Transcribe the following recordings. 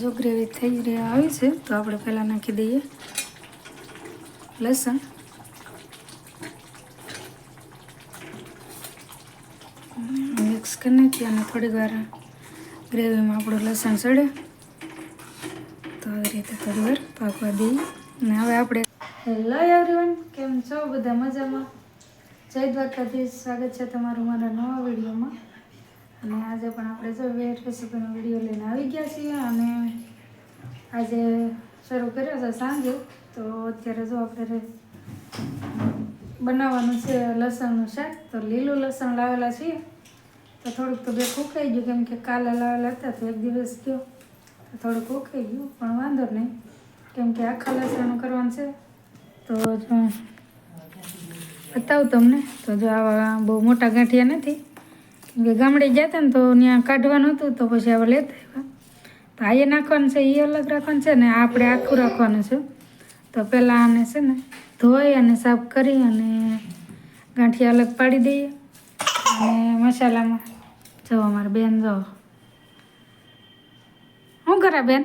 જો ગ્રેવી થઈ રહી આવી છે, તો આપણે પહેલાં નાખી દઈએ લસણ. મિક્સ કરી નાખીએ અને થોડીક વાર ગ્રેવીમાં આપણું લસણ ચડે તો આવી રીતે થોડી વાર પાકવા દઈએ. અને હવે આપણે હેલો એવરીવન કેમ છો? બધા મજામાં? જય દ્વારકાથી સ્વાગત છે તમારું મારા નવા વિડીયોમાં. અને આજે પણ આપણે જો વેટ રેસીપીનો વીડિયો લઈને આવી ગયા છીએ અને આજે શરૂ કર્યો છે સાંજે. તો અત્યારે જો આપણે બનાવવાનું છે લસણનું શાક. તો લીલું લસણ લાવેલા છીએ. તો થોડુંક તો બે ફૂંકાઈ ગયું, કેમ કે કાલે લાવેલા હતા તો એક દિવસ ગયો. તો થોડુંક ફૂંકાઈ ગયું, પણ વાંધો નહીં. કેમ કે આખા લસણનું કરવાનું છે. તો જો બતાવું તમને. તો જો આવા બહુ મોટા ગાંઠિયા નથી. કે ગામડે હતા ને તો ત્યાં કાઢવાનું હતું તો પછી આવા લેતા આવ્યા. તો આ નાખવાનું છે એ અલગ રાખવાનું છે ને આપણે આખું રાખવાનું છે. તો પહેલાં આને છે ને ધોઈ અને સાફ કરી અને ગાંઠિયા અલગ પાડી દઈએ. અને મસાલામાં જો અમારે બેન જો. શું કરે બેન?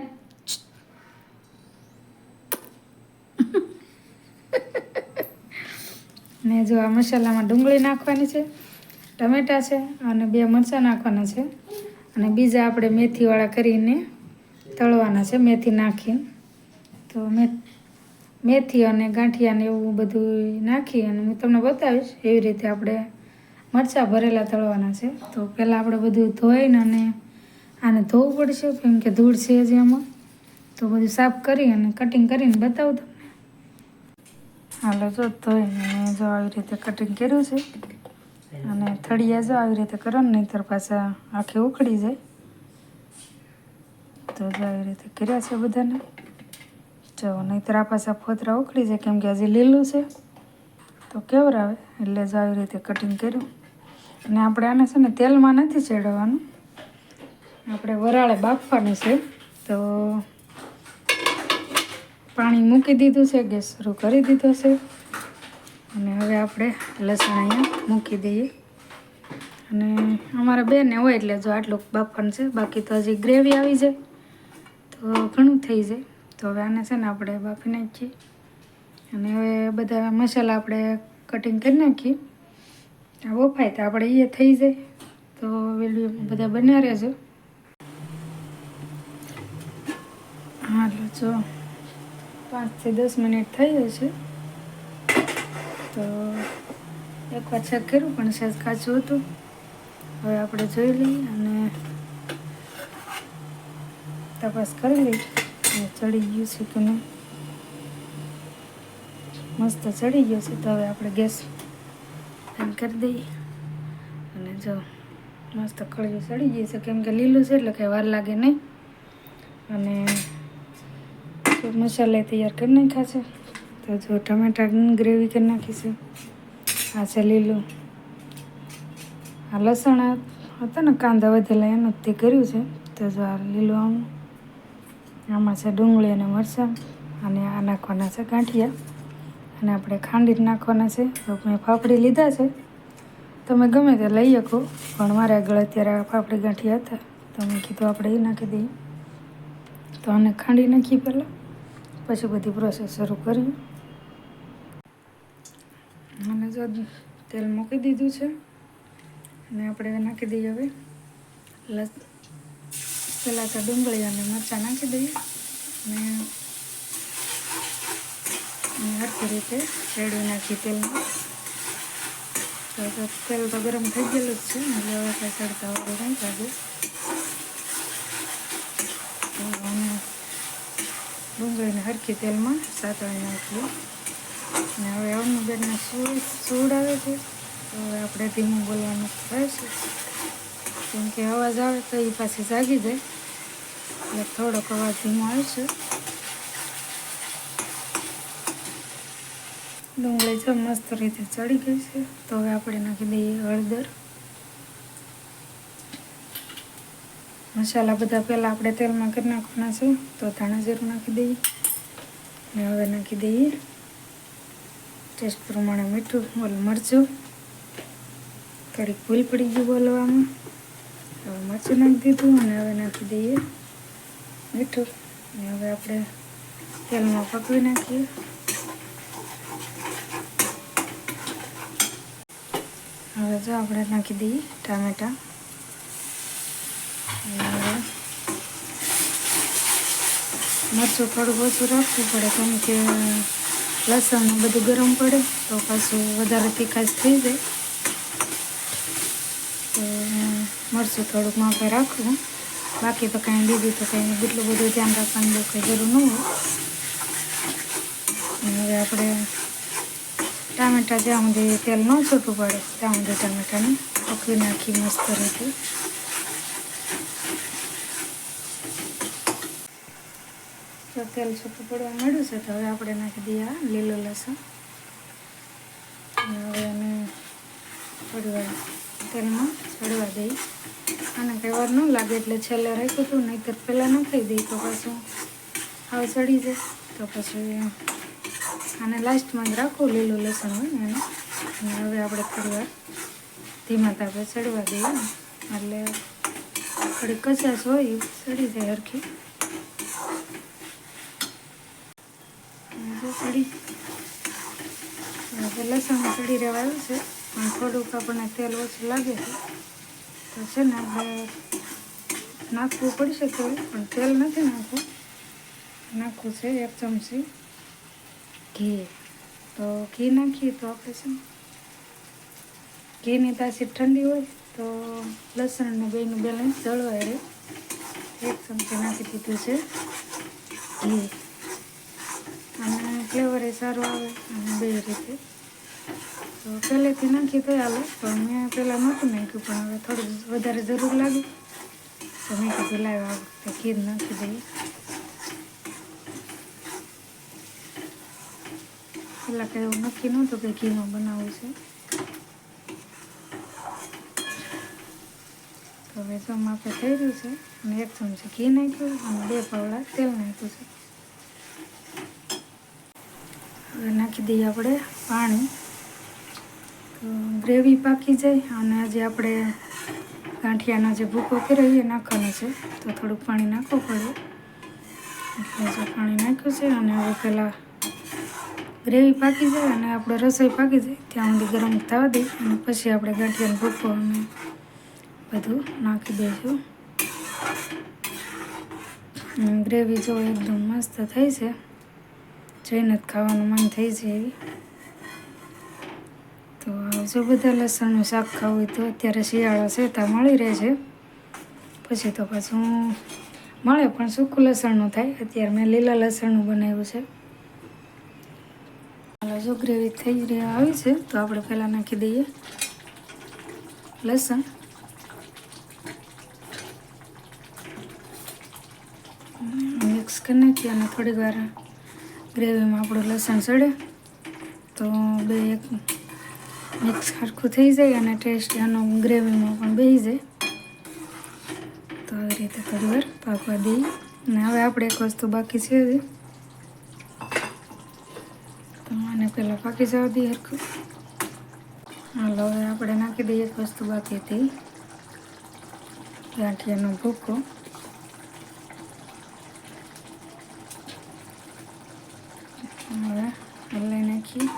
ને જો આ મસાલામાં ડુંગળી નાખવાની છે. ટમેટા છે અને બે મરચાં નાખવાના છે. અને બીજા આપણે મેથીવાળા કરીને તળવાના છે, મેથી નાખીને. તો મે, મેથી અને ગાંઠિયાને એવું બધું નાખી અને હું તમને બતાવીશ એવી રીતે આપણે મરચાં ભરેલા તળવાના છે. તો પહેલાં આપણે બધું ધોઈને અને આને ધોવું પડશે, કેમ કે ધૂળ છે જ એમાં. તો બધું સાફ કરી અને કટિંગ કરીને બતાવું તમને. હાલો, જો ધોઈને જો આવી રીતે કટિંગ કર્યું છે. અને થળિયા જો આવી રીતે કરો ને, નહીંતર પાછા આખી ઉખડી જાય. તો જો આવી રીતે કર્યા છે બધાને. જો નહીંતર આ પાછા ફોતરા ઉખડી જાય, કેમ કે હજી લીલું છે. તો કેવર આવે એટલે જો આવી રીતે કટિંગ કર્યું. અને આપણે આને છે ને તેલમાં નથી ચડવાનું. આપણે વરાળે બાફવાનું છે. તો પાણી મૂકી દીધું છે, ગેસ શરૂ કરી દીધો છે. અને હવે આપણે લસણ અહીંયા મૂકી દઈએ. અને અમારા બેને હોય એટલે જો આટલું બાફણ છે, બાકી તો હજી ગ્રેવી આવી જાય તો ઘણું થઈ જાય તો હવે આને છે ને આપણે બાફી નાખીએ. અને હવે બધા મસાલા આપણે કટિંગ કરી નાખીએ. આ બફાય તો આપણે એ થઈ જાય. તો વીડિયો બધા બન્યા રહેજો. હા એટલે જો પાંચથી દસ મિનિટ થઈ જશે તો એક વાર ચેક કર્યું, પણ સહેજ કાચું હતું. હવે આપણે જોઈ લઈએ અને તપાસ કરી લઈએ ચડી ગયું છે કે નહીં. મસ્ત ચડી ગયો છે, તો હવે આપણે ગેસ બંધ કરી દઈએ. અને જો મસ્ત કળિયું ચડી ગયું છે, કેમ કે લીલું છે એટલે કંઈ વાર લાગે નહીં. અને મસાલા તૈયાર કરી નાખ્યા છે. તો જો ટમેટા ગ્રેવી કરી નાખીશું. આ છે લીલું. આ લસણ હતા ને કાંદા વધેલા, એનું તે કર્યું છે. તો જો આ લીલું આમ, આમાં છે ડુંગળી અને મરચાં અને આ નાખવાના છે ગાંઠિયા. અને આપણે ખાંડી નાખવાના છે. તો મેં ફાફડી લીધા છે. તમે ગમે તે લઈ શકો, પણ મારે આગળ અત્યારે ફાફડી ગાંઠિયા હતા. તો મેં કીધું આપણે એ નાખી દઈએ. તો આને ખાંડી નાખી પહેલાં. પછી બધી પ્રોસેસ શરૂ કરી. અને જો તેલ મૂકી દીધું છે, અને આપણે નાખી દઈએ હવે. લસ, પહેલાં ડુંગળી અને મરચાં નાખી દઈએ. અને સરખી રીતે રેડી નાખી તેલમાં. તો તેલ તો ગરમ થઈ ગયેલું જ છે, એટલે હવે કાંઈ ચડતા વાળું નહીં લાગે. અને ડુંગળીને હરખી તેલમાં સાતળી નાખીએ. અને હવે આ બેનને સૂળ સૂડ આવે છે. તો હવે આપણે ધીમું બોલવાનું રહેશે કેમ કે અવાજ આવે તો એ પાછી જાગી જાય. એટલે થોડોક અવાજ ધીમો આવશે ડુંગળી જો મસ્ત રીતે ચડી ગઈ છે. તો હવે આપણે નાખી દઈએ હળદર. મસાલા બધા પહેલાં આપણે તેલમાં કરી નાખવાના છે. તો ધાણા જીરું નાખી દઈએ. અને હવે નાખી દઈએ ટેસ્ટ પ્રમાણે મીઠું ઓલું મરચું, થોડીક ભૂલ પડી ગયું બોલવામાં. હવે મરચું નાખી દીધું અને હવે નાખી દઈએ મીઠું. હવે આપણે તેલમાં પકવી નાખીએ. હવે જો આપણે નાખી દઈએ ટામેટા. મરચું થોડું ઓછું રાખવું પડે કેમ કે લસણ બધું ગરમ પડે તો પાછું વધારે તીખાશ થઈ જાય. તો મરચું થોડુંક માપે રાખવું. બાકી તો કાંઈ બીજું તો કંઈ એટલું બધું ધ્યાન રાખવાની કંઈ જરૂર ન હોય. હવે આપણે ટામેટાં જ્યાં સુધી તેલ ન છૂટું પડે, ત્યાં સુધી ટામેટાને પકવી નાખી મસ્ત રીતે. તો તેલ છૂટું પડવા મળ્યું છે તો હવે આપણે નાખી દઈએ આ લીલું લસણ. હવે એને થોડી તેલમાં ચડવા દઈ અને કંઈ ન લાગે એટલે છેલ્લે રાખ્યું હતું, નહીંતર પહેલાં નાખી દઈ તો પાછું હવે ચડી જાય. તો પછી આને લાસ્ટમાં જ રાખો લીલું લસણ હોય એને. હવે આપણે થોડી ધીમા તાપે ચડવા દઈએ. એટલે થોડી કચાશ હોય ચડી જાય હરખી અને જો ચડી હવે લસણ ચડી રહેવા આવ્યું છે. પણ થોડુંક આપણને તેલ ઓછું લાગે છે. તો છે ને આપણે નાખવું પડશે તેલ પણ તેલ નથી નાખવું. નાખવું છે એક ચમચી ઘી. તો ઘી નાખીએ તો આપણે છે ઘીની તાસી ઠંડી હોય, તો લસણ ને બેનું બેલેન્સ જળવાય રહે. એક ચમચી નાખી દીધું છે ઘી. અને ફ્લેવર એ સારું આવે અને બે રીતે. તો પહેલેથી તો હાલે પણ મેં પહેલાં નહોતું નાખ્યું, પણ હવે થોડું વધારે જરૂર લાગે. તો મેં કીધું, લાવ, આ વખતે ઘી નાખી દઈએ. પહેલાં કંઈ એવું નક્કી નહોતું કે ઘીમાં બનાવવું છે. તો હવે જો માપે થઈ રહ્યું છે, અને એક ચમચી ઘી નાખ્યું અને બે પાવડા તેલ નાખ્યું છે. હવે નાખી દઈએ આપણે પાણી. તો ગ્રેવી પાકી જાય અને આજે આપણે ગાંઠિયાનો જે ભૂકો કર્યો એ નાખવાનો છે. તો થોડુંક પાણી નાખવું પડે. એટલે પાણી નાખ્યું છે અને હવે પહેલાં ગ્રેવી પાકી જાય અને આપણે રસોઈ પાકી જાય. ત્યાં સુધી ગરમ થવા દઈ અને પછી આપણે ગાંઠિયાનો ભૂકો અને બધું નાખી દઈશું. ગ્રેવી જો એકદમ મસ્ત થઈ છે. જઈને જ ખાવાનું મન થઈ જાય એવી. જો બધા લસણનું શાક ખાવું હોય તો અત્યારે શિયાળો છે ત્યાં મળી રહે છે. પછી તો પાછું મળે, પણ સૂકું લસણનું થાય. અત્યારે મેં લીલા લસણનું બનાવ્યું છે. હાલો જો ગ્રેવી થઈ રહ્યા આવી છે, તો આપણે પહેલાં નાખી દઈએ લસણ. મિક્સ કરી નાખીએ અને થોડીક વાર ગ્રેવીમાં આપણું લસણ ચડે તો બે એક મિક્સ સરખું થઈ જાય અને ટેસ્ટ એનો ગ્રેવીમાં પણ બેસી જાય. તો આવી રીતે થોડી વાર પાકવા દઈએ. અને હવે આપણે એક વસ્તુ બાકી છે હજી. તો આને પહેલાં પાકી જવા દઈએ સરખું હાલો હવે આપણે નાખી દઈએ એક વસ્તુ બાકી હતી. ગાંઠિયાનો ભૂકો. હવે હલાઈ નાખીએ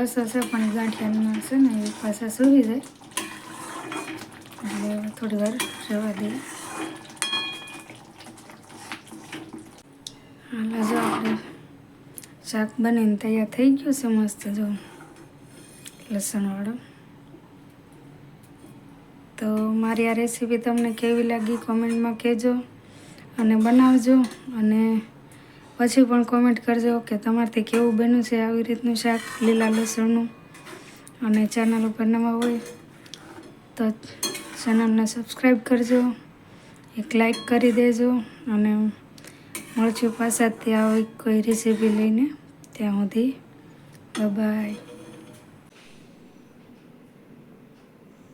હજી થોડોક રસો છે પણ ગાંઠિયાનો છે ને, એ પાછા સુવી જાય. એટલે થોડી વાર રહેવા દઈએ હાલ, જો આપણે શાક બનીને તૈયાર થઈ ગયું છે, મસ્ત જો લસણવાળો. તો મારી આ રેસીપી તમને કેવી લાગી, કોમેન્ટમાં કહેજો અને બનાવજો અને પછી પણ કોમેન્ટ કરજો કે તમારથી કેવું બન્યું છે આવી રીતનું શાક, લીલા લસણનું. અને ચેનલ ઉપર નવા હોય તો ચેનલને સબસ્ક્રાઈબ કરજો. એક લાઈક કરી દેજો અને મળશું પાછા ત્યાં હોય કોઈ રેસીપી લઈને. ત્યાં સુધી બાય